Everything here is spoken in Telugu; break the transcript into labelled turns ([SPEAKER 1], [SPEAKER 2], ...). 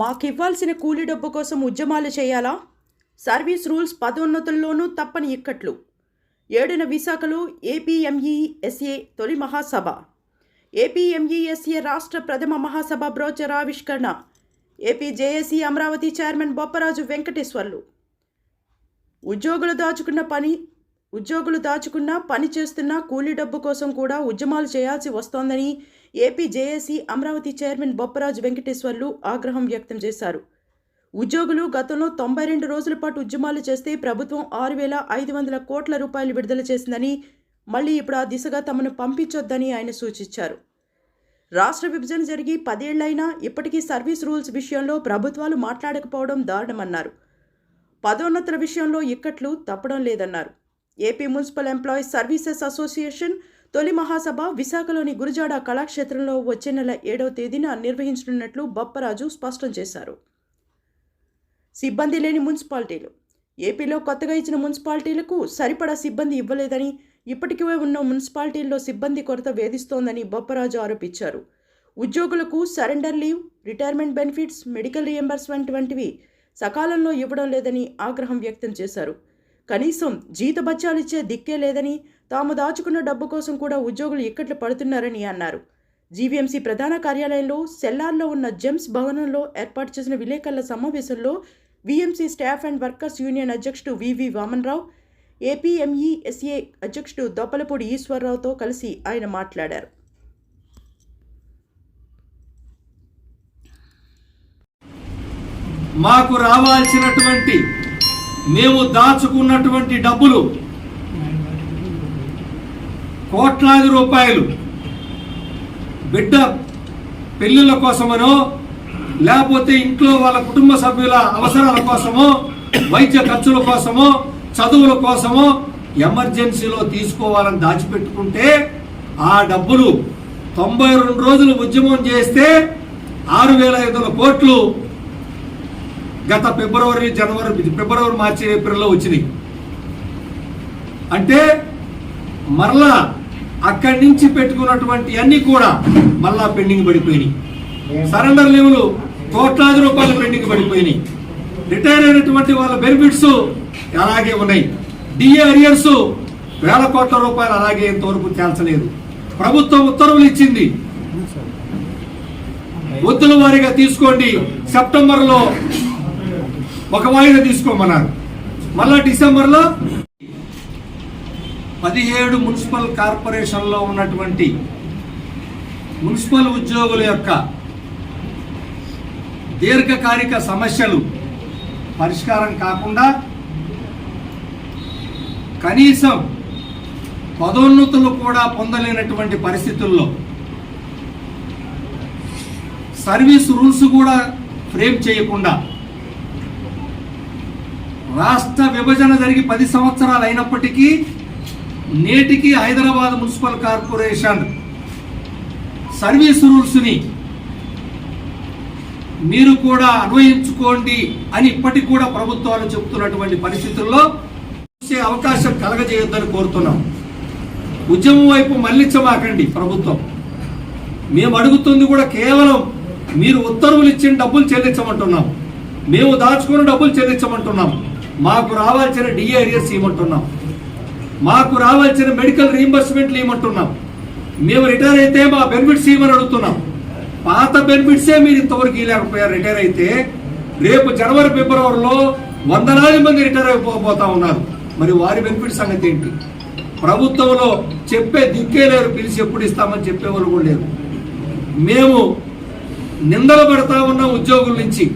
[SPEAKER 1] మాకివ్వాల్సిన కూలి డబ్బు కోసం ఉద్యమాలు చేయాలా? సర్వీస్ రూల్స్ పదోన్నతుల్లోనూ తప్పని ఇక్కట్లు. ఏడున విశాఖలో ఏపీఎంఈఎస్ఏ తొలి మహాసభ. ఏపీఎంఈఎస్ఏ రాష్ట్ర ప్రథమ మహాసభ బ్రోచర్ ఆవిష్కరణ. AP JAC Amaravati chairman Bopparaju Venkateswarlu. ఉద్యోగులు దాచుకున్న పని ఉద్యోగులు దాచుకున్న పని చేస్తున్న కూలీ డబ్బు కోసం కూడా ఉద్యమాలు చేయాల్సి వస్తోందని AP JAC Amaravati chairman Bopparaju Venkateswarlu ఆగ్రహం వ్యక్తం చేశారు. ఉద్యోగులు గతంలో తొంభై రెండు రోజుల పాటు ఉద్యమాలు చేస్తే ప్రభుత్వం ఆరు వేల ఐదు వందల కోట్ల రూపాయలు విడుదల చేసిందని మళ్ళీ ఇప్పుడు ఆ దిశగా తమను పంపించొద్దని ఆయన సూచించారు. రాష్ట్ర విభజన జరిగి పదేళ్ళైనా ఇప్పటికీ సర్వీస్ రూల్స్ విషయంలో ప్రభుత్వాలు మాట్లాడకపోవడం దారుణమన్నారు. పదోన్నతుల విషయంలో ఇక్కట్లు తప్పడం లేదన్నారు. AP municipal employees services association తొలి మహాసభ విశాఖలోని గురుజాడ కళాక్షేత్రంలో వచ్చే నెల ఏడవ తేదీన నిర్వహించనున్నట్లు బొప్పరాజు స్పష్టం చేశారు. సిబ్బంది లేని మున్సిపాలిటీలు. ఏపీలో కొత్తగా ఇచ్చిన మున్సిపాలిటీలకు సరిపడా సిబ్బంది ఇవ్వలేదని ఇప్పటికే ఉన్న మున్సిపాలిటీల్లో సిబ్బంది కొరత వేధిస్తోందని బొప్పరాజు ఆరోపించారు. ఉద్యోగులకు surrender leave retirement benefits medical reimbursement వంటివి సకాలంలో ఇవ్వడం లేదని ఆగ్రహం వ్యక్తం చేశారు. కనీసం జీతబత్యాలు ఇచ్చే దిక్కే లేదని తాము దాచుకున్న డబ్బు కోసం కూడా ఉద్యోగులు ఇక్కట్లు పడుతున్నారని అన్నారు. జీవీఎంసీ ప్రధాన కార్యాలయంలో సెల్లార్లో ఉన్న జెమ్స్ భవనంలో ఏర్పాటు చేసిన విలేకరుల సమావేశంలో VMC staff and workers union అధ్యక్షుడు వివి వామన్రావు ఏపీఎంఈఎస్ఏ అధ్యక్షుడు దొప్పలపూడి ఈశ్వరరావుతో కలిసి ఆయన మాట్లాడారు.
[SPEAKER 2] మాకు రావాల్సినటువంటి మేము దాచుకున్నటువంటి డబ్బులు కోట్లాది రూపాయలు. బిడ్డ పెళ్ళిళ్ళ కోసమనో లేకపోతే ఇంట్లో వాళ్ళ కుటుంబ సభ్యుల అవసరాల కోసమో వైద్య ఖర్చుల కోసమో చదువుల కోసమో ఎమర్జెన్సీలో తీసుకోవాలని దాచిపెట్టుకుంటే ఆ డబ్బులు తొంభై రెండు రోజులు ఉద్యమం చేస్తే ఆరు వేల ఐదు వందల కోట్లు గత ఫిబ్రవరి జనవరి ఫిబ్రవరి మార్చి ఏప్రిల్లో వచ్చినాయి. అంటే మరలా అక్కడి నుంచి పెట్టుకున్నటువంటి అన్ని కూడా మళ్ళా పెండింగ్ పడిపోయినాయి. సరెండర్ లీవులు కోట్లాది రూపాయలు పెండింగ్ పడిపోయినాయి. రిటైర్ అయినటువంటి వాళ్ళ బెనిఫిట్స్ అలాగే ఉన్నాయి. డిఏ అరియర్స్ వేల కోట్ల రూపాయలు అలాగే ఇంతవరకు తేల్చలేదు ప్రభుత్వం ఉత్తర్వులు ఇచ్చింది. వద్దుల వారీగా తీసుకోండి. సెప్టెంబర్లో ఒక వాయిదా తీసుకోమన్నారు. మళ్ళా డిసెంబర్లో పదిహేడు మున్సిపల్ కార్పొరేషన్లో ఉన్నటువంటి మున్సిపల్ ఉద్యోగుల యొక్క దీర్ఘకాలిక సమస్యలు పరిష్కారం కాకుండా కనీసం పదోన్నతులు కూడా పొందలేనటువంటి పరిస్థితుల్లో సర్వీస్ రూల్స్ కూడా ఫ్రేమ్ చేయకుండా రాష్ట్ర విభజన జరిగి పది సంవత్సరాలు అయినప్పటికీ నేటికి హైదరాబాద్ మున్సిపల్ కార్పొరేషన్ సర్వీస్ రూల్స్ని మీరు కూడా అన్వయించుకోండి అని ఇప్పటికి కూడా ప్రభుత్వాలు చెబుతున్నటువంటి పరిస్థితుల్లో చూసే అవకాశం కలగజేయొద్దని కోరుతున్నాం. ఉద్యమం వైపు మళ్ళించమాకండి ప్రభుత్వం. మేము అడుగుతుంది కూడా కేవలం మీరు ఉత్తర్వులు ఇచ్చిన డబ్బులు చెల్లించమంటున్నాం. మేము దాచుకున్న డబ్బులు చెల్లించమంటున్నాం. మాకు రావాల్సిన డిఏ ఇవ్వమంటున్నాం మాకు రావాల్సిన మెడికల్ రీంబర్స్మెంట్లు ఇవ్వమంటున్నాం మేము రిటైర్ అయితే మా బెనిఫిట్స్ ఇవ్వమని అడుగుతున్నాం? పాత బెనిఫిట్సే మీరు ఇంతవరకు ఇవ్వలేకపోయారు రిటైర్ అయితే రేపు జనవరి ఫిబ్రవరిలో వందలాది మంది రిటైర్ అయిపోతా ఉన్నారు. మరి వారి బెనిఫిట్ సంగతి ఏంటి? ప్రభుత్వంలో చెప్పే దిక్కే లేరు. పిలిచి ఎప్పుడు ఇస్తామని చెప్పేవాళ్ళు కూడా లేరు. మేము నిందలు పడతా ఉన్న ఉద్యోగుల నుంచి.